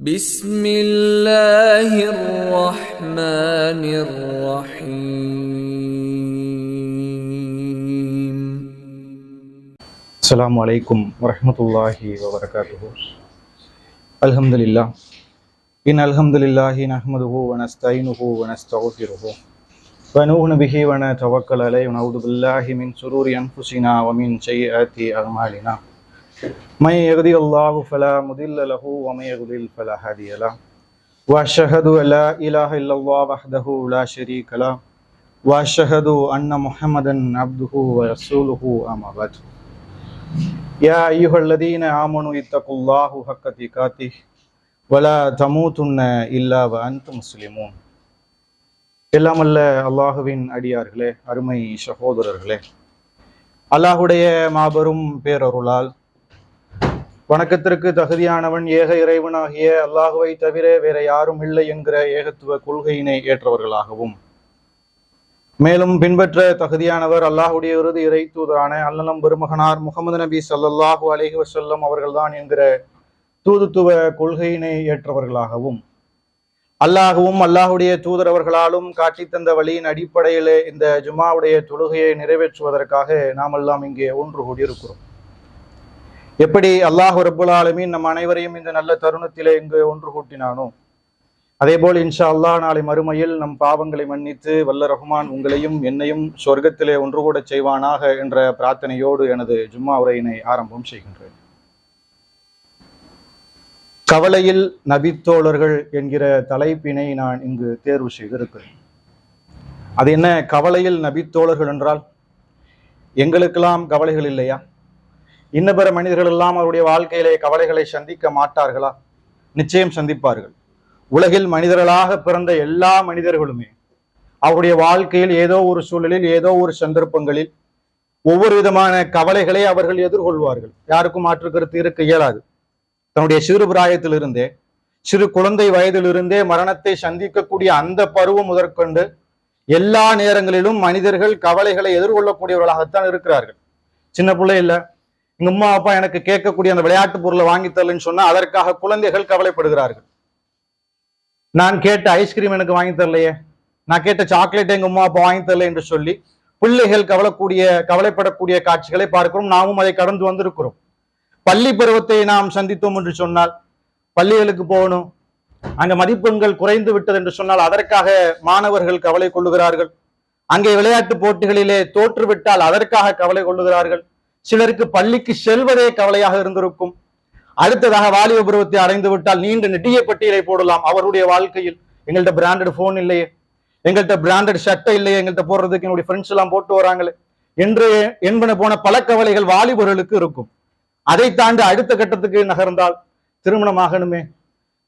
بسم الله الرحمن الرحيم. السلام عليكم ورحمة الله وبركاته. الحمد لله إن الحمد لله نحمده ونستعينه ونستغفره ونؤمن به ونتوكل عليه ونعوذ بالله من شرور أنفسنا ومن سيئات أعمالنا. من يهدي الله فلا مضل له ومن يضلل فلا هادي له واشهد ان لا اله الا الله وحده لا شريك له واشهد ان محمدا عبده ورسوله اما بعد يا ايها الذين امنوا اتقوا الله حق تقاته ولا تموتن الا وانتم مسلمون எல்லாமல்ல அல்லாஹுவின் அடியார்களே அருமை சகோதரர்களே அல்லாஹுடைய மாபெரும் பேரருளால் வணக்கத்திற்கு தகுதியானவன் ஏக இறைவனாகிய அல்லாஹுவை தவிர வேற யாரும் இல்லை என்கிற ஏகத்துவ கொள்கையினை ஏற்றவர்களாகவும். மேலும் பின்பற்ற தகுதியானவர் அல்லாஹுடைய இறுதி இறை தூதரான அல்லலம் பெருமகனார் முகமது நபி சல்லல்லாஹு அலைஹி வசல்லம் அவர்கள்தான் என்கிற தூதுத்துவ கொள்கையினை ஏற்றவர்களாகவும். அல்லாஹுவும் அல்லாஹுடைய தூதர் அவர்களாலும் காட்டி தந்த வழியின் அடிப்படையிலே இந்த ஜுமாவுடைய தொழுகையை நிறைவேற்றுவதற்காக நாம் எல்லாம் இங்கே ஒன்று கூடியிருக்கிறோம். எப்படி அல்லாஹ் ரப்புல் நம் அனைவரையும் இந்த நல்ல தருணத்திலே இங்கு ஒன்று கூட்டினானோ? அதே போல் இன்ஷா அல்லாஹ் நாளை மறுமையில் நம் பாவங்களை மன்னித்து வல்ல ரஹ்மான் உங்களையும் என்னையும் சொர்க்கத்திலே ஒன்று கூட செய்வானாக என்ற பிரார்த்தனையோடு எனது ஜும்மா உரையினை ஆரம்பம் செய்கின்றேன். கவலையில் நபித்தோழர்கள் என்கிற தலைப்பினை நான் இங்கு தேர்வு செய்திருக்கிறேன். அது என்ன கவலையில் நபித்தோழர்கள் என்றால் எங்களுக்கெல்லாம் கவலைகள் இல்லையா? இன்ன பிற மனிதர்கள் எல்லாம் அவருடைய வாழ்க்கையிலே கவலைகளை சந்திக்க மாட்டார்களா? நிச்சயம் சந்திப்பார்கள். உலகில் மனிதர்களாக பிறந்த எல்லா மனிதர்களுமே அவருடைய வாழ்க்கையில் ஏதோ ஒரு சூழலில் ஏதோ ஒரு சந்தர்ப்பங்களில் ஒவ்வொரு விதமான கவலைகளை அவர்கள் எதிர்கொள்வார்கள். யாருக்கும் மாற்று கருத்து இருக்க இயலாது. தன்னுடைய சிறு பிராயத்திலிருந்தே சிறு குழந்தை வயதிலிருந்தே மரணத்தை சந்திக்கக்கூடிய அந்த பருவம் முதற்கொண்டு எல்லா நேரங்களிலும் மனிதர்கள் கவலைகளை எதிர்கொள்ளக்கூடியவர்களாகத்தான் இருக்கிறார்கள். சின்ன பிள்ளை இல்லை. எங்க அம்மா அப்பா எனக்கு கேட்கக்கூடிய அந்த விளையாட்டு பொருளை வாங்கி தரலன்னு சொன்னா அதற்காக குழந்தைகள் கவலைப்படுகிறார்கள். நான் கேட்ட ஐஸ்கிரீம் எனக்கு வாங்கி தரலையே. நான் கேட்ட சாக்லேட் எங்க அம்மா அப்பா வாங்கி தரல என்று சொல்லி பிள்ளைகள் கவலைக்கூடிய கவலைப்படக்கூடிய காட்சிகளை பார்க்கிறோம். நாமும் அதை கடந்து வந்திருக்கிறோம். பள்ளி பருவத்தை நாம் சந்தித்தோம் என்று சொன்னால் பள்ளிகளுக்கு போகணும். அங்க மதிப்பெண்கள் குறைந்து விட்டது என்று சொன்னால் அதற்காக மாணவர்கள் கவலை கொள்ளுகிறார்கள். அங்கே விளையாட்டு போட்டிகளிலே தோற்றுவிட்டால் அதற்காக கவலை கொள்ளுகிறார்கள். சிலருக்கு பள்ளிக்கு செல்வதே கவலையாக இருந்திருக்கும். அடுத்ததாக வாலிப பருவத்தை அடைந்து விட்டால் நீண்ட நெட்டிய பட்டியலை போடலாம். அவருடைய வாழ்க்கையில் எங்கள்கிட்ட பிராண்டட் போன் இல்லையே. எங்கள்கிட்ட பிராண்டட் சட்டை இல்லையே. எங்கள்கிட்ட போடுறதுக்கு என்னுடைய ஃப்ரெண்ட்ஸ் எல்லாம் போட்டு வராங்களே. என்று என்பன போன பல கவலைகள் வாலிபர்களுக்கு இருக்கும். அதை தாண்டி அடுத்த கட்டத்துக்கு நகர்ந்தால் திருமணம் ஆகணுமே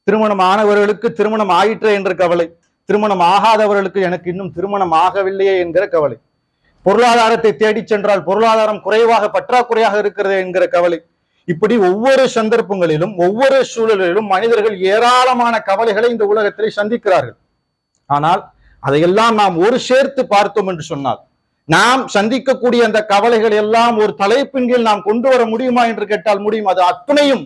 திருமணம் ஆனவர்களுக்கு திருமணம் ஆயிற்றே என்ற கவலை. திருமணம் ஆகாதவர்களுக்கு எனக்கு இன்னும் திருமணம் ஆகவில்லையே என்கிற கவலை. பொருளாதாரத்தை தேடிச் சென்றால் பொருளாதாரம் குறைவாக பற்றாக்குறையாக இருக்கிறது என்கிற கவலை. இப்படி ஒவ்வொரு சந்தர்ப்பங்களிலும் ஒவ்வொரு சூழலிலும் மனிதர்கள் ஏராளமான கவலைகளை இந்த உலகத்திலே சந்திக்கிறார்கள். ஆனால் அதையெல்லாம் நாம் ஒரு சேர்த்து பார்த்தோம் என்று சொன்னால் நாம் சந்திக்கக்கூடிய அந்த கவலைகள் எல்லாம் ஒரு தலைப்பின் கீழ் நாம் கொண்டு வர முடியுமா என்று கேட்டால் முடியும். அது அத்துணையும்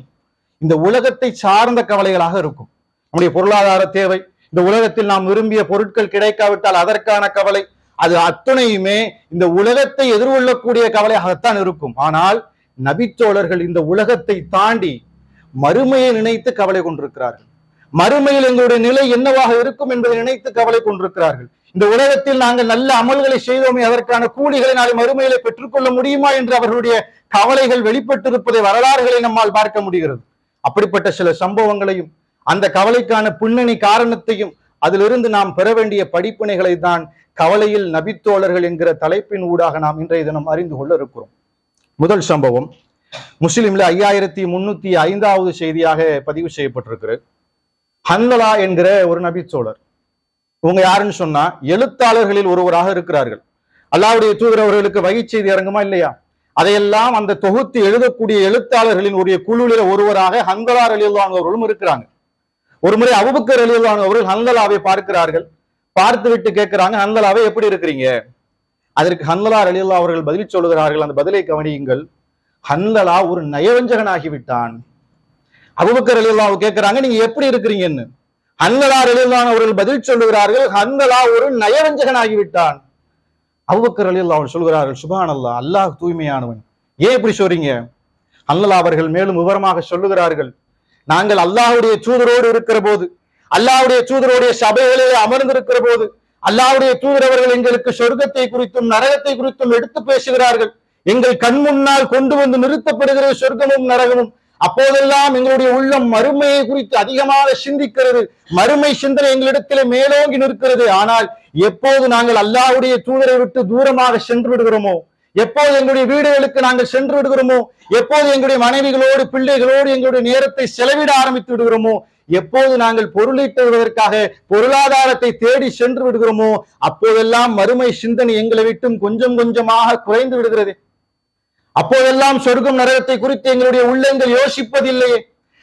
இந்த உலகத்தை சார்ந்த கவலைகளாக இருக்கும். நம்முடைய பொருளாதார தேவை இந்த உலகத்தில் நாம் விரும்பிய பொருட்கள் கிடைக்காவிட்டால் அதற்கான கவலை அது அத்துணையுமே இந்த உலகத்தை எதிர்கொள்ளக்கூடிய கவலையாகத்தான் இருக்கும். ஆனால் நபித்தோழர்கள் இந்த உலகத்தை தாண்டி மறுமையை நினைத்து கவலை கொண்டிருக்கிறார்கள். மறுமையில் எங்களுடைய நிலை என்னவாக இருக்கும் என்பதை நினைத்து கவலை கொண்டிருக்கிறார்கள். இந்த உலகத்தில் நாங்கள் நல்ல அமல்களை செய்தோமே அதற்கான கூலிகளை நாளை மறுமையிலே பெற்றுக்கொள்ள முடியுமா என்று அவர்களுடைய கவலைகள் வெளிப்பட்டிருப்பதை வரலாறுகளை நம்மால் பார்க்க முடிகிறது. அப்படிப்பட்ட சில சம்பவங்களையும் அந்த கவலைக்கான பின்னணி காரணத்தையும் அதிலிருந்து நாம் பெற வேண்டிய படிப்பினைகளை தான் கவலையில் நபித்தோழர்கள் என்கிற தலைப்பின் ஊடாக நாம் இன்றைய தினம் அறிந்து கொள்ள இருக்கிறோம். முதல் சம்பவம் முஸ்லிம்ல ஐயாயிரத்தி முன்னூத்தி ஐந்தாவது செய்தியாக பதிவு செய்யப்பட்டிருக்கிறது. ஹன்லலா என்கிற ஒரு நபித்தோழர். இவங்க யாருன்னு சொன்னா எழுத்தாளர்களில் ஒருவராக இருக்கிறார்கள். அல்லாவுடைய தூதர் அவர்களுக்கு வகை செய்தி இறங்குமா இல்லையா? அதையெல்லாம் அந்த தொகுத்து எழுதக்கூடிய எழுத்தாளர்களின் உடைய குழுவில ஒருவராக ஹந்தலார் அவர்களும் இருக்கிறாங்க. ஒரு முறை அபுபக்கர் அவர்கள் ஹந்தலாவை பார்க்கிறார்கள். பார்த்து விட்டு கேட்கிறாங்க ஹந்தலாவை எப்படி இருக்கிறீங்க? அதற்கு ஹந்தலா அலியுல்லா அவர்கள் பதில் சொல்லுகிறார்கள். அந்த பதிலை கவனியுங்கள். ஹந்தலா ஒரு நயவஞ்சகனாகிவிட்டான். அபுபக்கர் அலில்லாஹ் கேட்கிறாங்க நீங்க எப்படி இருக்கிறீங்கன்னு? ஹந்தலா அலில்லான் அவர்கள் பதில் சொல்லுகிறார்கள் ஹந்தலா ஒரு நயவஞ்சகனாகிவிட்டான். அபுபக்கர் அலில்லாஹ் அவர்கள் சொல்கிறார்கள் சுபான் அல்லாஹ் அல்லாஹ் தூய்மையானவன். ஏன் இப்படி சொல்றீங்க? ஹன்கலா அவர்கள் மேலும் விவரமாக சொல்லுகிறார்கள் நாங்கள் அல்லாஹுடைய தூதரோடு இருக்கிற போது அல்லாவுடைய தூதருடைய சபைகளிலே அமர்ந்திருக்கிற போது அல்லாவுடைய தூதரவர்கள் எங்களுக்கு சொர்க்கத்தை குறித்தும் நரகத்தை குறித்தும் எடுத்து பேசுகிறார்கள். எங்கள் கண் முன்னால் கொண்டு வந்து நிறுத்தப்படுகிற சொர்க்கமும் நரகமும் அப்போதெல்லாம் எங்களுடைய உள்ளம் மறுமையை குறித்து அதிகமாக சிந்திக்கிறது. மறுமை சிந்தனை எங்களிடத்திலே மேலோங்கி நிற்கிறது. ஆனால் எப்போது நாங்கள் அல்லாஹ்வுடைய தூதரை விட்டு தூரமாக சென்று விடுகிறோமோ எப்போது எங்களுடைய வீடுகளுக்கு நாங்கள் சென்று விடுகிறோமோ எப்போது எங்களுடைய மனைவிகளோடு பிள்ளைகளோடு எங்களுடைய நேரத்தை செலவிட ஆரம்பித்து விடுகிறோமோ எப்போது நாங்கள் பொருளீட்டுவதற்காக பொருளாதாரத்தை தேடி சென்று விடுகிறோமோ அப்போதெல்லாம் மறுமை சிந்தனை எங்களை விட்டும் கொஞ்சம் கொஞ்சமாக குறைந்து விடுகிறது. அப்போதெல்லாம் சொர்க்கம் நரகத்தை குறித்து எங்களுடைய உள்ளங்கள் யோசிப்பதில்லையே.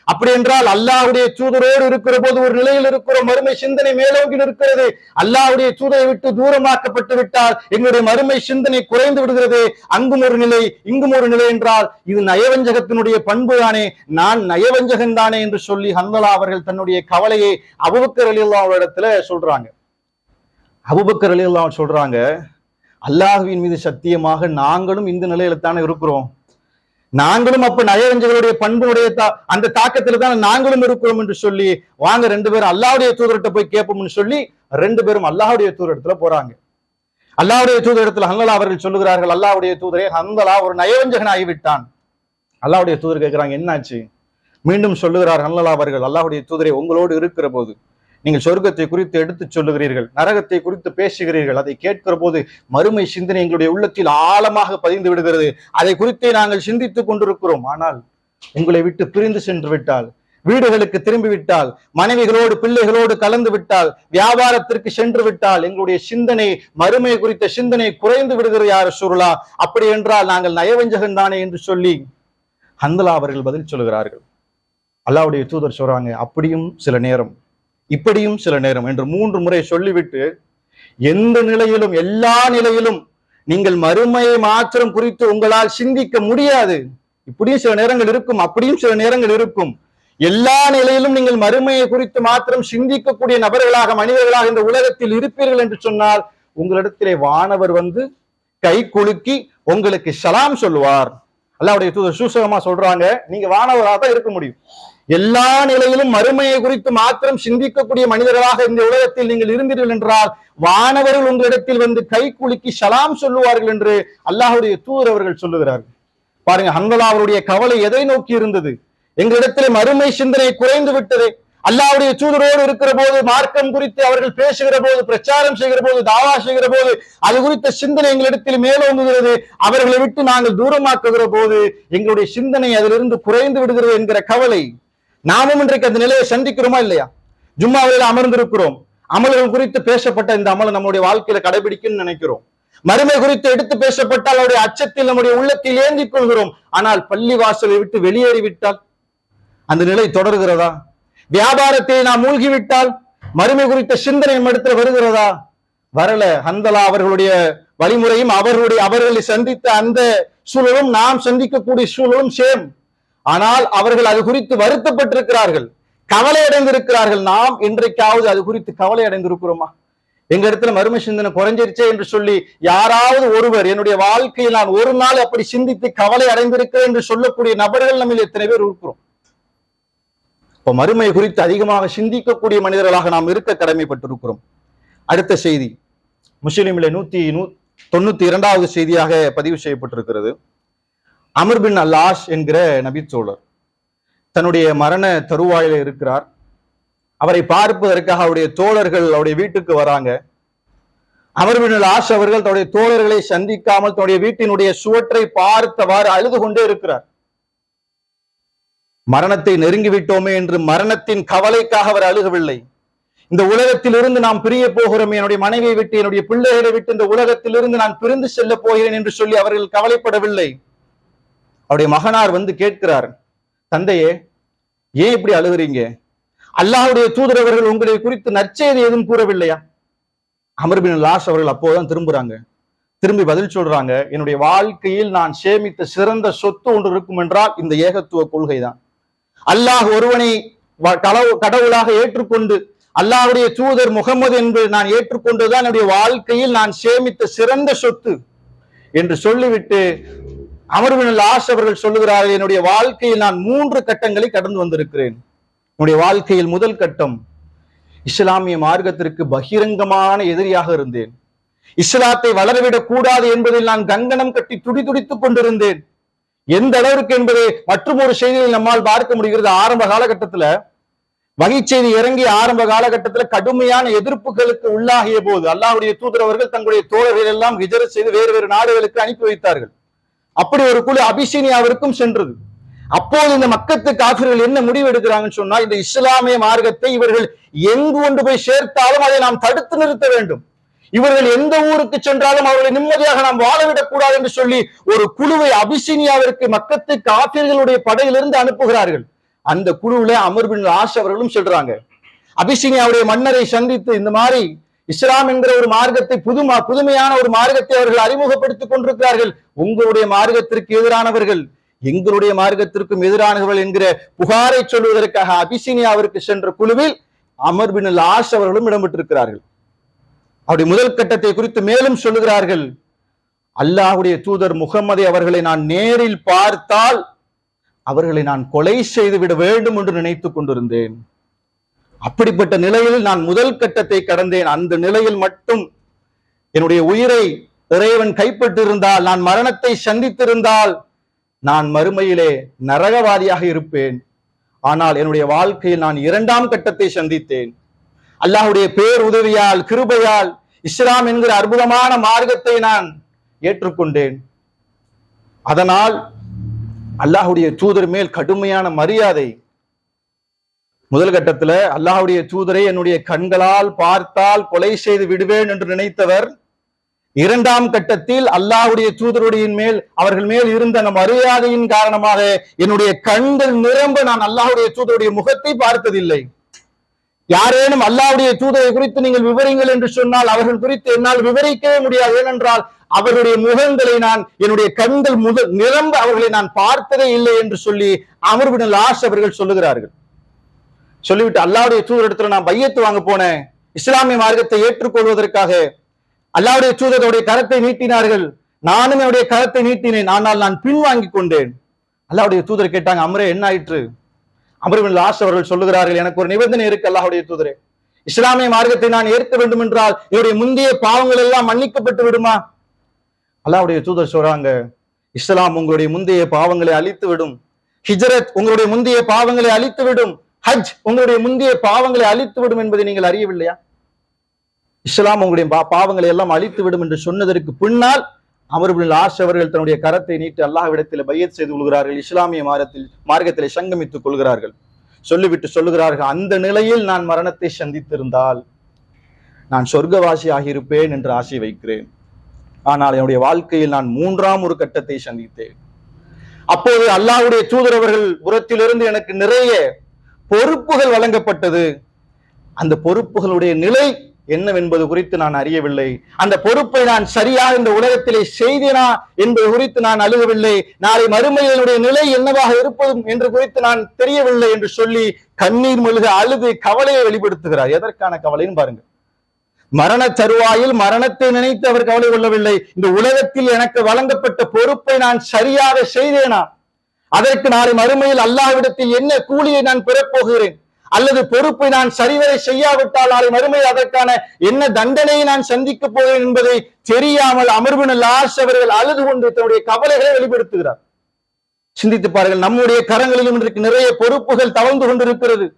அப்படி என்றால் அல்லாவுடைய தூதரோடு இருக்கிற போது ஒரு நிலையில் இருக்கிறோம் மறுமை சிந்தனை மேலோங்கில் இருக்கிறது அல்லாவுடைய தூதரை விட்டு தூரமாக்கப்பட்டு விட்டால் எங்களுடைய மறுமை சிந்தனை குறைந்து விடுகிறது. அங்கும் ஒரு நிலை இங்கும் ஒரு நிலை என்றால் இது நயவஞ்சகத்தினுடைய பண்பு தானே. நான் நயவஞ்சகன் தானே என்று சொல்லி ஹந்தலா அவர்கள் தன்னுடைய கவலையை அபுபக்கர் அலில்லா இடத்துல சொல்றாங்க. அபுபக்கர் அலில்லா சொல்றாங்க அல்லாஹுவின் மீது சத்தியமாக நாங்களும் இந்த நிலையில தானே இருக்கிறோம். நாங்களும் அப்ப நயவஞ்சகளுடைய பண்புடைய தா- அந்த தாக்கத்துல தான் நாங்களும் இருக்கிறோம் என்று சொல்லி வாங்க ரெண்டு பேரும் அல்லாவுடைய தூதர்கிட்ட போய் கேட்போம்னு சொல்லி ரெண்டு பேரும் அல்லாவுடைய தூதரிடத்துல போறாங்க. அல்லாவுடைய தூதரிடத்துல ஹங்கலா அவர்கள் சொல்லுகிறார்கள் அல்லாவுடைய தூதரே ஹந்தலா ஒரு நயவஞ்சகன் ஆகிவிட்டான் அல்லாவுடைய தூதர் கேட்கிறாங்க என்னாச்சு? மீண்டும் சொல்லுகிறார் ஹங்கலா அவர்கள் அல்லாவுடைய தூதரே உங்களோடு இருக்கிற போது நீங்கள் சொர்க்கத்தை குறித்து எடுத்துச் சொல்லுகிறீர்கள் நரகத்தை குறித்து பேசுகிறீர்கள் அதை கேட்கிற போது மறுமை சிந்தனை எங்களுடைய உள்ளத்தில் ஆழமாக பதிந்து விடுகிறது. அதை குறித்தே நாங்கள் சிந்தித்துக் கொண்டிருக்கிறோம். ஆனால் உங்களை விட்டு பிரிந்து சென்று விட்டால் வீடுகளுக்கு திரும்பி விட்டால் மனைவிகளோடு பிள்ளைகளோடு கலந்து விட்டால் வியாபாரத்திற்கு சென்று விட்டால் எங்களுடைய சிந்தனை மறுமை குறித்த சிந்தனை குறைந்து விடுகிறது யார் சுருளா அப்படி என்றால் நாங்கள் நயவஞ்சகன் தானே என்று சொல்லி ஹந்தலா அவர்கள் பதில் சொல்லுகிறார்கள். அல்லாவுடைய தூதர் சொல்றாங்க அப்படியும் சில நேரம் இப்படியும் சில நேரம் என்று மூன்று முறை சொல்லிவிட்டு எந்த நிலையிலும் எல்லா நிலையிலும் நீங்கள் மறுமையை மாத்திரம் குறித்து உங்களால் சிந்திக்க முடியாது. இப்படியும் சில நேரங்கள் இருக்கும் அப்படியும் சில நேரங்கள் இருக்கும். எல்லா நிலையிலும் நீங்கள் மறுமையை குறித்து மாத்திரம் சிந்திக்கக்கூடிய நபர்களாக மனிதர்களாக இந்த உலகத்தில் இருப்பீர்கள் என்று சொன்னால் உங்களிடத்திலே வானவர் வந்து கை குலுக்கி உங்களுக்கு சலாம் சொல்லுவார். அல்லாவுடைய தூதர் சூசகமா சொல்றாங்க நீங்க வானவராக தான் இருக்க முடியும். எல்லா நிலையிலும் மறுமையை குறித்து மாத்திரம் சிந்திக்கக்கூடிய மனிதர்களாக இந்த உலகத்தில் நீங்கள் இருந்தீர்கள் என்றால் வானவர்கள் உங்களிடத்தில் வந்து கை குலுக்கி சலாம் சொல்லுவார்கள் என்று அல்லாஹுடைய தூர் அவர்கள் சொல்லுகிறார்கள். பாருங்க ஹன்வலா அவருடைய கவலை எதை நோக்கி இருந்தது? எங்களிடத்தில் மறுமை சிந்தனை குறைந்து விட்டது. அல்லாவுடைய தூதரோடு இருக்கிற போது மார்க்கம் குறித்து அவர்கள் பேசுகிற போது பிரச்சாரம் செய்கிற போது தாவா செய்கிற போது அது குறித்த சிந்தனை எங்களிடத்தில் மேலோங்குகிறது அவர்களை விட்டு நாங்கள் தூரமாக்குகிற போது எங்களுடைய சிந்தனை அதிலிருந்து குறைந்து விடுகிறது என்கிற கவலை. நாமும் இன்றைக்கு அந்த நிலையை சந்திக்கிறோமா இல்லையா? ஜும்மாவில அமர்ந்திருக்கிறோம். அமல்கள் குறித்து பேசப்பட்ட இந்த அமலை நம்முடைய வாழ்க்கையில கடைபிடிக்கணும்னு நினைக்கிறோம். மறுமை குறித்து எடுத்து பேசப்பட்டால் அவருடைய அச்சத்தில் நம்முடைய உள்ளத்தில் ஏந்திக் கொள்கிறோம். ஆனால் பள்ளி வாசலை விட்டு வெளியேறிவிட்டால் அந்த நிலை தொடர்கிறதா? வியாபாரத்தை நாம் மூழ்கிவிட்டால் மறுமை குறித்த சிந்தனை நம்மிடத்தில் வருகிறதா? வரல. ஹந்தலா அவர்களுடைய வழிமுறையும் அவர்களுடைய அவர்களை சந்தித்த அந்த சூழலும் நாம் சந்திக்கக்கூடிய சூழலும் சேம் ஆனால் அவர்கள் அது குறித்து வருத்தப்பட்டிருக்கிறார்கள். கவலை அடைந்திருக்கிறார்கள் நாம் இன்றைக்காவது அது குறித்து கவலை அடைந்திருக்கிறோமா எங்க இடத்துல மறுமை சிந்தனை குறைஞ்சிருச்சே என்று சொல்லி யாராவது ஒருவர் என்னுடைய வாழ்க்கையில் நான் ஒரு நாள் அப்படி சிந்தித்து கவலை அடைந்திருக்கிறேன் என்று சொல்லக்கூடிய நபர்கள் நம்ம எத்தனை பேர் இருக்கிறோம்? இப்போ மறுமை குறித்து அதிகமாக சிந்திக்கக்கூடிய மனிதர்களாக நாம் இருக்க கடமைப்பட்டிருக்கிறோம். அடுத்த செய்தி. முஸ்லிமிலே நூத்தி நூ தொண்ணூத்தி இரண்டாவது செய்தியாக பதிவு செய்யப்பட்டிருக்கிறது. அமர் பின் அல்லாஷ் என்கிற நபித்தோழர் தன்னுடைய மரண தருவாயில இருக்கிறார். அவரை பார்ப்பதற்காக அவருடைய தோழர்கள் அவருடைய வீட்டுக்கு வராங்க. அமர் பின் அல்லாஷ் அவர்கள் தன்னுடைய தோழர்களை சந்திக்காமல் தன்னுடைய வீட்டினுடைய சுவற்றை பார்த்தவாறு அழுது கொண்டே இருக்கிறார். மரணத்தை நெருங்கி விட்டோமே என்று மரணத்தின் கவலைக்காக அவர் அழுகவில்லை. இந்த உலகத்தில் இருந்து நாம் பிரிய போகிறோம் என்னுடைய மனைவியை விட்டு என்னுடைய பிள்ளைகளை விட்டு இந்த உலகத்தில் இருந்து நான் பிரிந்து செல்ல போகிறேன் என்று சொல்லி அவர்கள் கவலைப்படவில்லை. அவருடைய மகனார் வந்து கேட்கிறார் தந்தையே ஏன் இப்படி அழுகிறீங்க? அல்லாஹ்வுடைய தூதரவர்கள் உங்களை குறித்து நற்செய்தி எதுவும் கூறவில்லையா? அமர்பின் லாஸ் அவர்கள் அப்போதான் திரும்புறாங்க. திரும்பி பதில் சொல்றாங்க என்னுடைய வாழ்க்கையில் நான் சேமித்த சிறந்த சொத்து ஒன்று இருக்கும் என்றால் இந்த ஏகத்துவ கொள்கை தான் அல்லாஹ் ஒருவனை கடவுளாக ஏற்றுக்கொண்டு அல்லாஹுடைய தூதர் முகமது என்று நான் ஏற்றுக்கொண்டுதான் என்னுடைய வாழ்க்கையில் நான் சேமித்த சிறந்த சொத்து என்று சொல்லிவிட்டு அமர்வினல் ஆஷ் அவர்கள் சொல்லுகிறார்கள் என்னுடைய வாழ்க்கையில் நான் மூன்று கட்டங்களை கடந்து வந்திருக்கிறேன். என்னுடைய வாழ்க்கையில் முதல் கட்டம் இஸ்லாமிய மார்க்கத்திற்கு பகிரங்கமான எதிரியாக இருந்தேன். இஸ்லாத்தை வளரவிடக் கூடாது என்பதில் நான் கங்கணம் கட்டி துடி துடித்துக் கொண்டிருந்தேன். எந்த அளவிற்கு என்பதை மற்றும் ஒரு செய்தியில் நம்மால் பார்க்க முடிகிறது. ஆரம்ப காலகட்டத்துல வகை செய்தி இறங்கிய ஆரம்ப காலகட்டத்துல கடுமையான எதிர்ப்புகளுக்கு உள்ளாகிய போது அல்லாவுடைய தூதரவர்கள் தங்களுடைய தோழர்கள் எல்லாம் ஹிஜரத் செய்து வேறு வேறு நாடுகளுக்கு அனுப்பி வைத்தார்கள். அப்படி ஒரு குழு அபிசீனியாவிற்கும் சென்றது. அப்போது இந்த மக்கத்து காபிர்கள் என்ன முடிவு எடுக்கிறாங்கன்னு சொன்னா இந்த இஸ்லாமிய மார்க்கத்தை இவர்கள் எங்கு கொண்டு போய் சேர்த்தாலும் அதை நாம் தடுத்து நிறுத்த வேண்டும். இவர்கள் எந்த ஊருக்கு சென்றாலும் அவர்களை நிம்மதியாக நாம் வாழவிடக் கூடாது என்று சொல்லி ஒரு குழுவை அபிசீனியாவிற்கு மக்கத்து காபிர்களுடைய படையிலிருந்து அனுப்புகிறார்கள். அந்த குழுவில அமர்பின் ஆஷ் அவர்களும் செல்றாங்க. அபிசீனியாவுடைய மன்னரை சந்தித்து இந்த மாதிரி இஸ்லாம் என்கிற ஒரு மார்க்கத்தை புதுமா புதுமையான ஒரு மார்க்கத்தை அவர்கள் அறிமுகப்படுத்திக் கொண்டிருக்கிறார்கள். உங்களுடைய மார்க்கத்திற்கு எதிரானவர்கள் எங்களுடைய மார்க்கத்திற்கும் எதிரானவர்கள் என்கிற புகாரை சொல்வதற்காக அபிசீனியாவிற்கு சென்ற குழுவில் அமர் பின் ஆஷ் அவர்களும் இடம்பெற்றிருக்கிறார்கள். அவருடைய முதல் கட்டத்தை குறித்து மேலும் சொல்லுகிறார்கள். அல்லாஹுடைய தூதர் முகம்மதை அவர்களை நான் நேரில் பார்த்தால் அவர்களை நான் கொலை செய்து விட வேண்டும் என்று நினைத்துக் கொண்டிருந்தேன். அப்படிப்பட்ட நிலையில் நான் முதல் கட்டத்தை கடந்தேன். அந்த நிலையில் மட்டும் என்னுடைய உயிரை இறைவன் கைப்பற்றிருந்தால் நான் மரணத்தை சந்தித்திருந்தால் நான் மறுமையிலே நரகவாதியாக இருப்பேன். ஆனால் என்னுடைய வாழ்க்கையில் நான் இரண்டாம் கட்டத்தை சந்தித்தேன். அல்லாஹுடைய பேர் உதவியால் கிருபையால் இஸ்லாம் என்கிற அற்புதமான மார்க்கத்தை நான் ஏற்றுக்கொண்டேன். அதனால் அல்லாஹுடைய தூதர் மேல் கடுமையான மரியாதை முதல் கட்டத்துல அல்லாஹுடைய தூதரை என்னுடைய கண்களால் பார்த்தால் கொலை செய்து விடுவேன் என்று நினைத்தவர். இரண்டாம் கட்டத்தில் அல்லாஹுடைய தூதருடைய மேல் அவர்கள் மேல் இருந்த அந்த மரியாதையின் காரணமாக என்னுடைய கண்கள் நிரம்ப நான் அல்லாஹுடைய தூதருடைய முகத்தை பார்த்ததில்லை. யாரேனும் அல்லாவுடைய தூதரை குறித்து நீங்கள் விவரிங்கள் என்று சொன்னால் அவர்கள் குறித்து என்னால் விவரிக்கவே முடியாது. ஏனென்றால் அவருடைய முகங்களை நான் என்னுடைய கண்கள் முதல் நிரம்ப அவர்களை நான் பார்த்ததே இல்லை என்று சொல்லி அமர்வின் லாஸ் அவர்கள் சொல்லுகிறார்கள். சொல்லிவிட்டு அல்லாவுடைய தூதரிடத்துல நான் பையத்து வாங்க போனேன். இஸ்லாமிய மார்க்கத்தை ஏற்றுக்கொள்வதற்காக அல்லாவுடைய தூதருடைய கரத்தை நீட்டினார்கள். நானும் என்னுடைய கரத்தை நீட்டினேன். ஆனால் நான் பின்வாங்கி கொண்டேன். அல்லாவுடைய தூதர் கேட்டாங்க அமரே என்ன ஆயிற்று? அமருவின் லாஸ் அவர்கள் சொல்லுகிறார்கள் எனக்கு ஒரு நிபந்தனை இருக்கு அல்லாஹுடைய தூதரே. இஸ்லாமிய மார்க்கத்தை நான் ஏற்க வேண்டும் என்றால் என்னுடைய முந்தைய பாவங்கள் எல்லாம் மன்னிக்கப்பட்டு விடுமா? அல்லாவுடைய தூதர் சொல்றாங்க இஸ்லாம் உங்களுடைய முந்தைய பாவங்களை அழித்து விடும் ஹிஜரத் உங்களுடைய முந்தைய பாவங்களை அழித்து விடும் ஹஜ் உங்களுடைய முந்தைய பாவங்களை அழித்து விடும் என்பதை நீங்கள் அறியவில்லையா? இஸ்லாம் உங்களுடைய பாவங்களை எல்லாம் அழித்து விடும் என்று சொன்னதற்கு பின்னால் அமர்பின் ஆஷ் அவர்கள் தன்னுடைய கரத்தை நீட்டு அல்லாஹ்விடத்தில் பையத் செய்து கொள்கிறார்கள் இஸ்லாமிய மார்க்கத்தில் மார்க்கத்திலே சங்கமித்துக் கொள்கிறார்கள். சொல்லிவிட்டு சொல்லுகிறார்கள் அந்த நிலையில் நான் மரணத்தை சந்தித்திருந்தால் நான் சொர்க்கவாசி ஆகியிருப்பேன் என்று ஆசை வைக்கிறேன். ஆனால் என்னுடைய வாழ்க்கையில் நான் மூன்றாம் ஒரு கட்டத்தை சந்தித்தேன். அப்போது அல்லாஹ்வுடைய தூதரவர்கள் புறத்திலிருந்து எனக்கு நிறைய பொறுப்புகள் வழங்கப்பட்டது. அந்த பொறுப்புகளுடைய நிலை என்னவென்பது குறித்து நான் அறியவில்லை. அந்த பொறுப்பை நான் சரியாக இந்த உலகத்திலே செய்தேனா என்பது குறித்து நான் அழுகவில்லை. நாளை மறுமையினுடைய நிலை என்னவாக இருப்பதும் என்று குறித்து நான் தெரியவில்லை என்று சொல்லி கண்ணீர் மெழுக அழுது கவலையை வெளிப்படுத்துகிறார். எதற்கான கவலைன்னு பாருங்க மரண தருவாயில் மரணத்தை நினைத்து அவர் கவலை கொள்ளவில்லை. இந்த உலகத்தில் எனக்கு வழங்கப்பட்ட பொறுப்பை நான் சரியாக செய்தேனா? அதற்கு நாளை மறுமையில் அல்லாவிடத்தில் என்ன கூலியை நான் பெறப்போகிறேன் அல்லது பொறுப்பை நான் சரிவரை செய்யாவிட்டால் நாளை மறுமையில் அதற்கான என்ன தண்டனையை நான் சந்திக்கப் போகிறேன் என்பதை தெரியாமல் அமர்வின லாஸ் அவர்கள் அழுது கொண்டு தன்னுடைய கவலைகளை வெளிப்படுத்துகிறார். சிந்தித்து பாருங்கள் நம்முடைய கரங்களிலும் இன்றைக்கு நிறைய பொறுப்புகள் தவழ்ந்து கொண்டிருக்கிறது.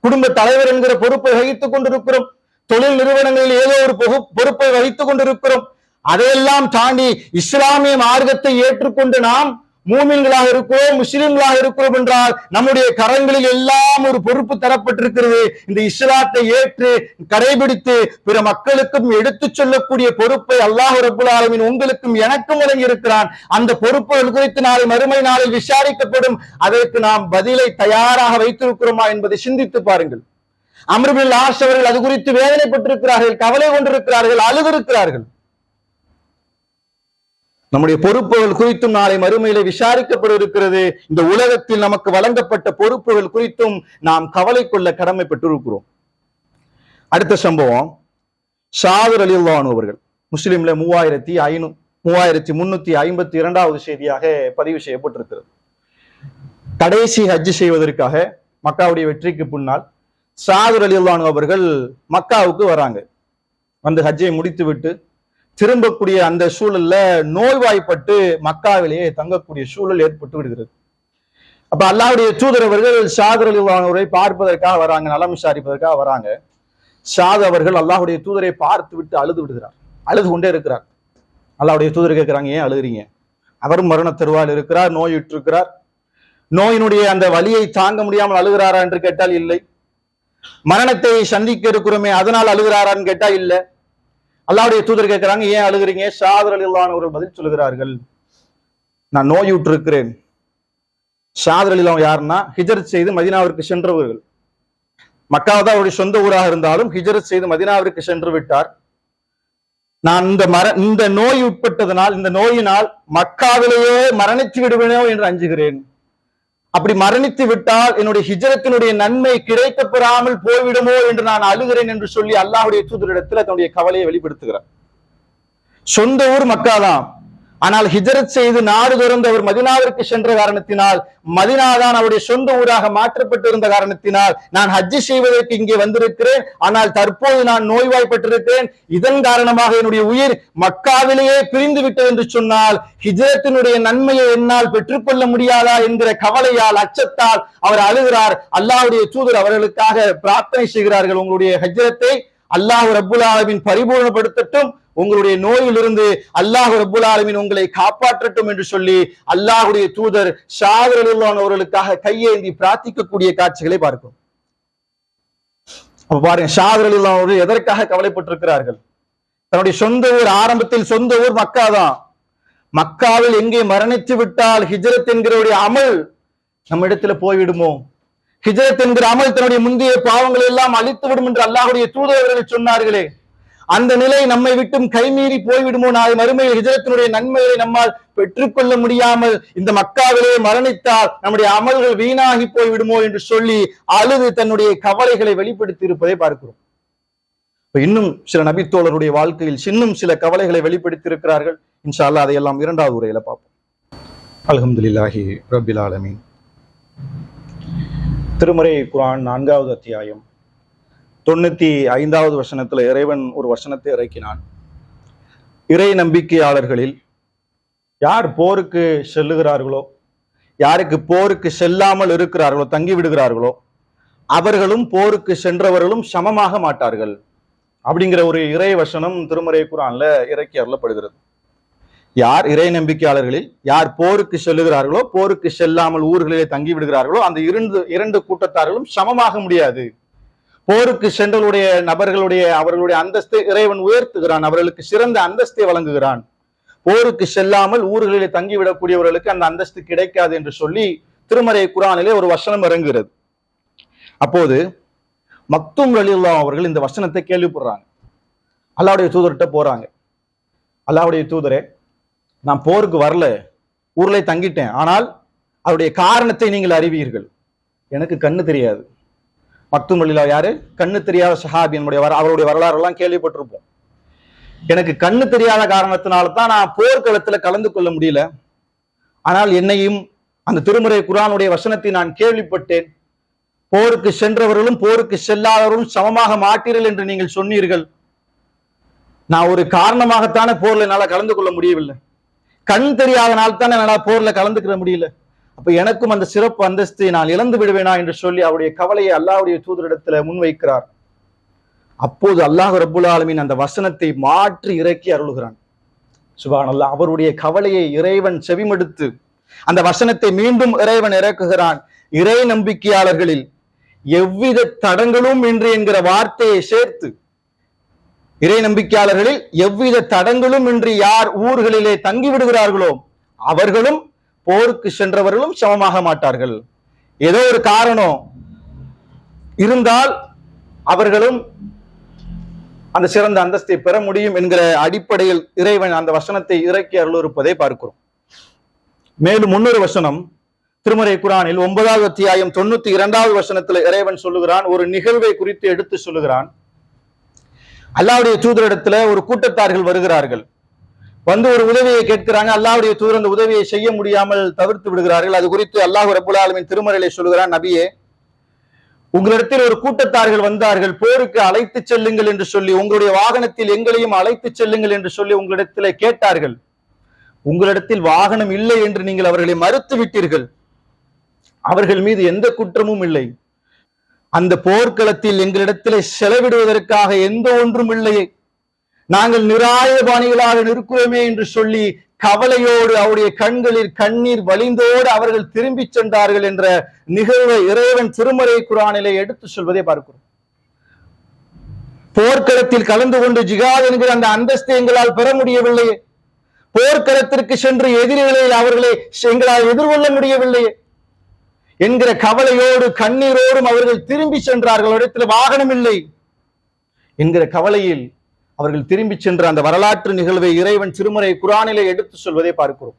குடும்ப தலைவர் என்கிற பொறுப்பை வகித்துக் கொண்டிருக்கிறோம். தொழில் நிறுவனங்களில் ஏதோ ஒரு பொகு- பொறுப்பை வகித்துக் கொண்டிருக்கிறோம். அதையெல்லாம் தாண்டி இஸ்லாமிய மார்க்கத்தை ஏற்றுக்கொண்டு நாம் மூமின்களாக இருக்கிறோம் முஸ்லிம்களாக இருக்கிறோம் என்றால் நம்முடைய கரங்களில் எல்லாம் ஒரு பொறுப்பு தரப்பட்டிருக்கிறது. இந்த இஸ்லாத்தை ஏற்று கடைபிடித்து பிற மக்களுக்கும் எடுத்துச் சொல்லக்கூடிய பொறுப்பை அல்லாஹ் ரபுல் ஆலமின் உங்களுக்கும் எனக்கும் வழங்கியிருக்கிறான். அந்த பொறுப்புகள் குறித்து நாளை மறுமை நாளில் விசாரிக்கப்படும். அதற்கு நாம் பதிலை தயாராக வைத்திருக்கிறோமா என்பதை சிந்தித்து பாருங்கள். அமர்பில் ஆஷ் அவர்கள் அது குறித்து வேதனைப்பட்டிருக்கிறார்கள் கவலை கொண்டிருக்கிறார்கள் அழுதிருக்கிறார்கள். நம்முடைய பொறுப்புகள் குறித்தும் நாளை மறுமையிலே விசாரிக்கப்பட இருக்கிறது இந்த உலகத்தில் நமக்கு வழங்கப்பட்ட பொறுப்புகள் குறித்தும் நாம் கவலை கொள்ள கடமைப்பட்டிருக்கிறோம் அடுத்த சம்பவம் ஷாதுர் அலிவானு அவர்கள் முஸ்லிம்ல மூவாயிரத்தி ஐநூ மூவாயிரத்தி முன்னூத்தி ஐம்பத்தி இரண்டாவது செய்தியாக பதிவு செய்யப்பட்டிருக்கிறது. கடைசி ஹஜ் செய்வதற்காக மக்காவுடைய வெற்றிக்கு பின்னால் சாதுர் அலிவானு அவர்கள் மக்காவுக்கு வராங்க. வந்து ஹஜ்ஜை முடித்துவிட்டு திரும்பக்கூடிய அந்த சூழல்ல நோய்வாய்ப்பட்டு மக்காவிலேயே தங்கக்கூடிய சூழல் ஏற்பட்டு விடுகிறது. அப்ப அல்லாவுடைய தூதர் அவர்கள் ஷாதர் அலிவானவரை பார்ப்பதற்காக வராங்க நலம் விசாரிப்பதற்காக வராங்க. ஷாத் அவர்கள் அல்லாஹுடைய தூதரை பார்த்து விட்டு அழுது விடுகிறார். அழுது கொண்டே இருக்கிறார். அல்லாவுடைய தூதர் கேட்கிறாங்க ஏன் அழுகிறீங்க? அவரும் மரண தருவால் இருக்கிறார் நோயுற்று இருக்கிறார் நோயினுடைய அந்த வலியை தாங்க முடியாமல் அழுகிறாரா என்று கேட்டால் இல்லை. மரணத்தை சந்திக்க இருக்கிறோமே அதனால் அழுகிறாரான்னு கேட்டால் இல்லை. அல்லாவுடைய தூதர் கேட்கிறாங்க ஏன் அழுகிறீங்க? ஷாதர் அலிலானவர்கள் பதில் சொல்லுகிறார்கள். நான் நோயுற்று இருக்கிறேன் ஷாதர் அலிலாம் யாருன்னா ஹிஜரத் செய்து மதினாவிற்கு சென்றவர்கள். மக்காவை தான் அவருடைய சொந்த ஊராக இருந்தாலும் ஹிஜரத் செய்து மதினாவிற்கு சென்று விட்டார். நான் இந்த மர இந்த நோய் உட்பட்டதனால் இந்த நோயினால் மக்காவிலேயே மரணித்து விடுவேனோ என்று அஞ்சுகிறேன். அப்படி மரணித்து விட்டால் என்னுடைய ஹிஜரத்தினுடைய நன்மை கிடைக்க பெறாமல் போய்விடுமோ என்று நான் அழுகிறேன் என்று சொல்லி அல்லாஹுடைய தூதரிடத்தில் தன்னுடைய கவலையை வெளிப்படுத்துகிறார். சொந்த ஊர் மக்காதான் ஆனால் ஹிஜரத் செய்து நாடு துறந்து அவர் மதினாவிற்கு சென்ற காரணத்தினால் மதினாதான் அவருடைய சொந்த ஊராக மாற்றப்பட்டிருந்த காரணத்தினால் நான் ஹஜ்ஜி செய்வதற்கு இங்கே வந்திருக்கிறேன். ஆனால் தற்போது நான் நோய்வாய்ப்பட்டிருக்கிறேன். இதன் காரணமாக என்னுடைய உயிர் மக்காவிலேயே பிரிந்து விட்டது என்று சொன்னால் ஹிஜரத்தினுடைய நன்மையை என்னால் பெற்றுக்கொள்ள முடியாதா என்கிற கவலையால் அச்சத்தால் அவர் அழுகிறார். அல்லாவுடைய தூதர் அவர்களுக்காக பிரார்த்தனை செய்கிறார்கள் உங்களுடைய ஹஜ்ரத்தை. அல்லாஹ் ரபுல்லாவின் பரிபூர்ணப்படுத்தட்டும். உங்களுடைய நோயிலிருந்து அல்லாஹ் ரபுல் ஆலமின் உங்களை காப்பாற்றட்டும் என்று சொல்லி அல்லாஹுடைய தூதர் ஷாதர் அவர்களுக்காக கையேந்தி பிரார்த்திக்கக்கூடிய காட்சிகளை பார்க்கும் அப்ப பாருங்க ஷாதர் அவர்கள் எதற்காக கவலைப்பட்டிருக்கிறார்கள்? தன்னுடைய சொந்த ஊர் ஆரம்பத்தில் சொந்த ஊர் மக்கா தான். மக்காவில் எங்கே மரணித்து விட்டால் ஹிஜரத் என்கிறவுடைய அமல் நம்ம இடத்துல போய்விடுமோ? ஹிஜரத் என்கிற அமல் தன்னுடைய முந்தைய பாவங்களை எல்லாம் அழித்து விடும் என்று அல்லாஹுடைய தூதரவர்கள் சொன்னார்களே. அந்த நிலை நம்மை விட்டும் கைமீறி போய்விடுமோ நாளை மறுமையில் ஹிஜரத்தினுடைய நன்மைகளை நம்மால் பெற்றுக்கொள்ள முடியாமல் இந்த மக்காவிலே மரணித்தால் நம்முடைய அமல்கள் வீணாகி போய்விடுமோ என்று சொல்லி அழுது தன்னுடைய கவலைகளை வெளிப்படுத்தி இருப்பதை பார்க்கிறோம் இன்னும் சில நபித்தோழருடைய வாழ்க்கையில் இன்னும் சில கவலைகளை வெளிப்படுத்தி இருக்கிறார்கள் இன்ஷா அதையெல்லாம் இரண்டாவது உரையில பார்ப்போம். அல்ஹம்துலில்லாஹி ரபில் ஆலமீன். திருமறை குர்ஆன் நான்காவது அத்தியாயம். தொண்ணூத்தி ஐந்தாவது வசனத்தில் இறைவன் ஒரு வசனத்தை இறக்கினான். இறை நம்பிக்கையாளர்களில் யார் போருக்கு செல்லுகிறார்களோ யாருக்கு போருக்கு செல்லாமல் இருக்கிறார்களோ தங்கி விடுகிறார்களோ அவர்களும் போருக்கு சென்றவர்களும் சமமாக மாட்டார்கள் அப்படிங்கிற ஒரு இறை வசனம் திருமறை குரான்ல இறக்கி அருளப்படுகிறது. யார் இறை நம்பிக்கையாளர்களில் யார் போருக்கு செல்லுகிறார்களோ போருக்கு செல்லாமல் ஊர்களிலே தங்கி விடுகிறார்களோ அந்த இரண்டு இரண்டு கூட்டத்தார்களும் சமமாக முடியாது. போருக்கு சென்றவருடைய நபர்களுடைய அவர்களுடைய அந்தஸ்தை இறைவன் உயர்த்துகிறான் அவர்களுக்கு சிறந்த அந்தஸ்தை வழங்குகிறான். போருக்கு செல்லாமல் ஊர்களிலே தங்கிவிடக்கூடியவர்களுக்கு அந்த அந்தஸ்து கிடைக்காது என்று சொல்லி திருமறை குரானிலே ஒரு வசனம் இறங்குகிறது. அப்போது மக்தும் அலில்லா அவர்கள் இந்த வசனத்தை கேள்விப்படுறாங்க. அல்லாவுடைய தூதர்கிட்ட போறாங்க. அல்லாவுடைய தூதரே நான் போருக்கு வரல ஊர்ல தங்கிட்டேன் ஆனால் அவருடைய காரணத்தை நீங்கள் அறிவீர்கள். எனக்கு கண்ணு தெரியாது. மக்தும் யாரு? கண்ணு தெரியாத ஷஹாபி என்னுடைய வர அவருடைய வரலாறு எல்லாம் கேள்விப்பட்டிருப்போம். எனக்கு கண்ணு தெரியாத காரணத்தினால தான் நான் போர்க்களத்துல கலந்து கொள்ள முடியல. ஆனால் என்னையும் அந்த திருமுறை குரானுடைய வசனத்தை நான் கேள்விப்பட்டேன். போருக்கு சென்றவர்களும் போருக்கு செல்லாதவர்களும் சமமாக மாட்டீர்கள் என்று நீங்கள் சொன்னீர்கள். நான் ஒரு காரணமாகத்தானே போர்ல என்னால் கலந்து கொள்ள முடியவில்லை. கண் தெரியாதனால் தானே போர்ல கலந்துக்கிற முடியல. அப்ப எனக்கும் அந்த சிறப்பு அந்தஸ்தை நான் இழந்து விடுவேனா என்று சொல்லி அவருடைய கவலையை அல்லாவுடைய தூதரிடத்துல முன்வைக்கிறார். அப்போது அல்லாஹ் ரபுல் ஆலமின் அந்த வசனத்தை மாற்றி இறக்கி அருளுகிறான். சுபான் அல்லாஹ் அவருடைய கவலையை இறைவன் செவிமடுத்து அந்த வசனத்தை மீண்டும் இறைவன் இறக்குகிறான். இறை நம்பிக்கையாளர்களில் எவ்வித தடங்களும் இன்று என்கிற வார்த்தையை சேர்த்து இறை நம்பிக்கையாளர்களில் எவ்வித தடங்களும் இன்றி யார் ஊர்களிலே தங்கி விடுகிறார்களோ அவர்களும் போருக்கு சென்றவர்களும் சமமாக மாட்டார்கள். ஏதோ ஒரு காரணம் இருந்தால் அவர்களும் அந்த சிறந்த அந்தஸ்தை பெற முடியும் என்கிற அடிப்படையில் இறைவன் அந்த வசனத்தை இறக்கி அருளிருப்பதை பார்க்கிறோம். மேலும் முன்னொரு வசனம் திருமறை குரானில் ஒன்பதாவது அத்தியாயம் தொண்ணூத்தி இரண்டாவது வசனத்துல இறைவன் சொல்லுகிறான் ஒரு நிகழ்வை குறித்து எடுத்து சொல்லுகிறான். அல்லாவுடைய தூதரிடத்துல ஒரு கூட்டத்தார்கள் வருகிறார்கள். வந்து ஒரு உதவியை கேட்கிறாங்க அல்லாவுடைய தூதர் அந்த உதவியை செய்ய முடியாமல் தவிர்த்து விடுகிறார்கள். அது குறித்து அல்லாஹ் ரபுல்லாலுமின் ஆலமின் திருமறையிலே சொல்லுகிறான் நபியே உங்களிடத்தில் ஒரு கூட்டத்தார்கள் வந்தார்கள் போருக்கு அழைத்து செல்லுங்கள் என்று சொல்லி உங்களுடைய வாகனத்தில் எங்களையும் அழைத்து செல்லுங்கள் என்று சொல்லி உங்களிடத்தில் கேட்டார்கள். உங்களிடத்தில் வாகனம் இல்லை என்று நீங்கள் அவர்களை மறுத்து விட்டீர்கள். அவர்கள் மீது எந்த குற்றமும் இல்லை. அந்த போர்க்களத்தில் எங்களிடத்திலே செலவிடுவதற்காக எந்த ஒன்றும் இல்லையே நாங்கள் நிராயபாணிகளாக நிற்கிறோமே என்று சொல்லி கவலையோடு அவருடைய கண்களில் கண்ணீர் வலிந்தோடு அவர்கள் திரும்பி சென்றார்கள் என்ற நிகழ்வை இறைவன் திருமறை குரானிலே எடுத்து சொல்வதை பார்க்கிறோம். போர்க்களத்தில் கலந்து கொண்டு ஜிகாத் என்கிற அந்த அந்தஸ்தை எங்களால் பெற முடியவில்லையே. போர்க்களத்திற்கு சென்று எதிரிகளை அவர்களை எங்களால் எதிர்கொள்ள முடியவில்லையே. என்கிற கவலையோடு கண்ணீரோடும் அவர்கள் திரும்பி சென்றார்கள். இடத்தில் வாகனம் இல்லை. என்கிற கவலையில் அவர்கள் திரும்பி சென்ற அந்த வரலாற்று நிகழ்வை இறைவன் திருமறை குரானிலே எடுத்து சொல்வதை பார்க்கிறோம்.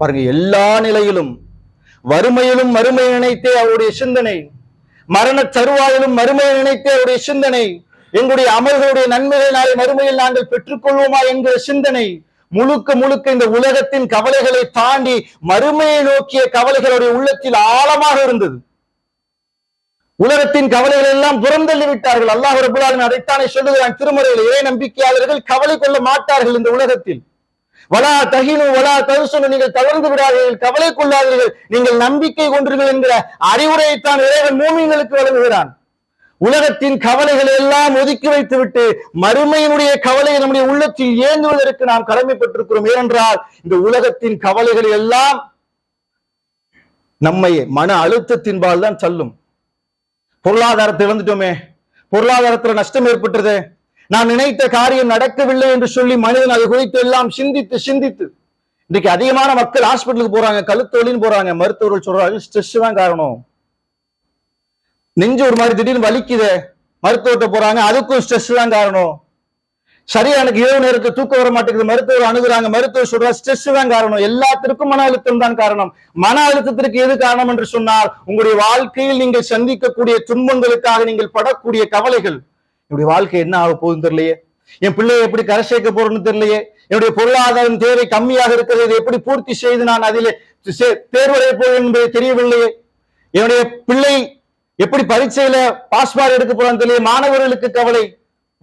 பாருங்க எல்லா நிலையிலும் வறுமையிலும் மறுமை நினைத்தே அவருடைய சிந்தனை மரண தருவாயிலும் மறுமையை நினைத்தே அவருடைய சிந்தனை எங்களுடைய அமல்களுடைய நன்மைகளை நாளை மறுமையில் நாங்கள் பெற்றுக்கொள்வோமா என்கிற சிந்தனை முழுக்க முழுக்க இந்த உலகத்தின் கவலைகளை தாண்டி மறுமையை நோக்கிய கவலைகளுடைய உள்ளத்தில் ஆழமாக இருந்தது. உலகத்தின் கவலைகள் எல்லாம் புறந்தள்ளி விட்டார்கள். அல்லாஹ் ரபுல்லாலின் அதைத்தானே சொல்லுகிறான் திருமறையில் இறை நம்பிக்கையாளர்கள் கவலை கொள்ள மாட்டார்கள் இந்த உலகத்தில். வலா தகினு வலா தருசனு நீங்கள் தளர்ந்து விடாதீர்கள். கவலை கொள்ளாதீர்கள். நீங்கள் நம்பிக்கை கொண்டீர்கள் என்கிற அறிவுரையைத்தான் இறைவன் மூமியங்களுக்கு வழங்குகிறான். உலகத்தின் கவலைகளை எல்லாம் ஒதுக்கி வைத்துவிட்டு மறுமையினுடைய கவலை நம்முடைய உள்ளத்தில் ஏங்குவதற்கு நாம் கடமைப்பட்டிருக்கிறோம். ஏனென்றால் இந்த உலகத்தின் கவலைகளை எல்லாம் நம்மை மன அழுத்தத்தின்பால் தான் தள்ளும். பொருளாதாரத்தை இழந்துட்டோமே. பொருளாதாரத்துல நஷ்டம் ஏற்பட்டது நான் நினைத்த காரியம் நடக்கவில்லை என்று சொல்லி மனிதன் அது குறித்து எல்லாம் சிந்தித்து சிந்தித்து. இன்னைக்கு அதிகமான மக்கள் ஹாஸ்பிட்டலுக்கு போறாங்க கழுத்தொழின்னு போறாங்க. மருத்துவர்கள் சொல்றாங்க ஸ்ட்ரெஸ் தான் காரணம். நெஞ்சு ஒரு மாதிரி திடீர்னு வலிக்குது. மருத்துவத்தை போறாங்க அதுக்கும் ஸ்ட்ரெஸ் தான் காரணம். சரியா எனக்கு இரவு நேரத்துக்கு தூக்கம் வர மாட்டேங்குது. மருத்துவர் அணுகுறாங்க. மருத்துவர் சொல்ற ஸ்ட்ரெஸ் தான் காரணம். எல்லாத்திற்கும் மன அழுத்தம் தான் காரணம். மன அழுத்தத்திற்கு எது காரணம் என்று சொன்னால் உங்களுடைய வாழ்க்கையில் நீங்கள் சந்திக்கக்கூடிய துன்பங்களுக்காக நீங்கள் படக்கூடிய கவலைகள். என்னுடைய வாழ்க்கை என்ன ஆக போகுதுன்னு தெரியலையே. என் பிள்ளையை எப்படி கரை சேர்க்க போறேன்னு தெரியலையே. என்னுடைய பொருளாதாரம் தேவை கம்மியாக இருக்கிறது. இதை எப்படி பூர்த்தி செய்து நான் அதிலே தேர்வடைய போகிறேன் என்பதை தெரியவில்லையே. என்னுடைய பிள்ளை எப்படி பரீட்சையில பாஸ் மார்க் எடுக்க போறான்னு தெரியல மாணவர்களுக்கு கவலை.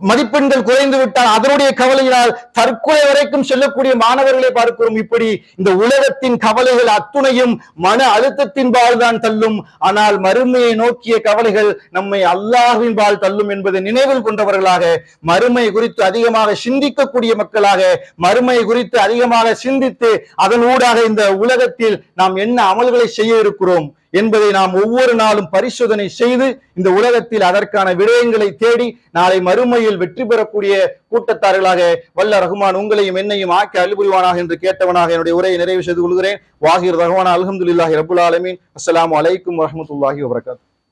மதிப்பெண்கள் குறைந்து விட்டால் அதனுடைய கவலையினால் தற்கொலை வரைக்கும் செல்லக்கூடிய மாணவர்களை பார்க்கிறோம். இப்படி இந்த உலகத்தின் கவலைகள் அத்துணையும் மன அழுத்தத்தின் பால் தான் தள்ளும். ஆனால் மறுமையை நோக்கிய கவலைகள் நம்மை அல்லாஹின் பால் தள்ளும் என்பதை நினைவில் கொண்டவர்களாக மறுமை குறித்து அதிகமாக சிந்திக்கக்கூடிய மக்களாக மறுமை குறித்து அதிகமாக சிந்தித்து அதன் ஊடாக இந்த உலகத்தில் நாம் என்ன அமல்களை செய்ய இருக்கிறோம்? என்பதை நாம் ஒவ்வொரு நாளும் பரிசோதனை செய்து இந்த உலகத்தில் அதற்கான விடயங்களை தேடி நாளை மறுமையில் வெற்றி பெறக்கூடிய கூட்டத்தார்களாக வல்ல ரகுமான் உங்களையும் என்னையும் ஆக்கி அல்புரிவானாக என்று கேட்டவனாக என்னுடைய உரையை நிறைவு செய்து கொள்கிறேன். வாகிர் ரஹ்மான் அலமதுல்லாஹி ரபுல் ஆலமீன். அஸ்லாம் வலைக்கும் வரமத்துல்லாஹி வபரகாத்.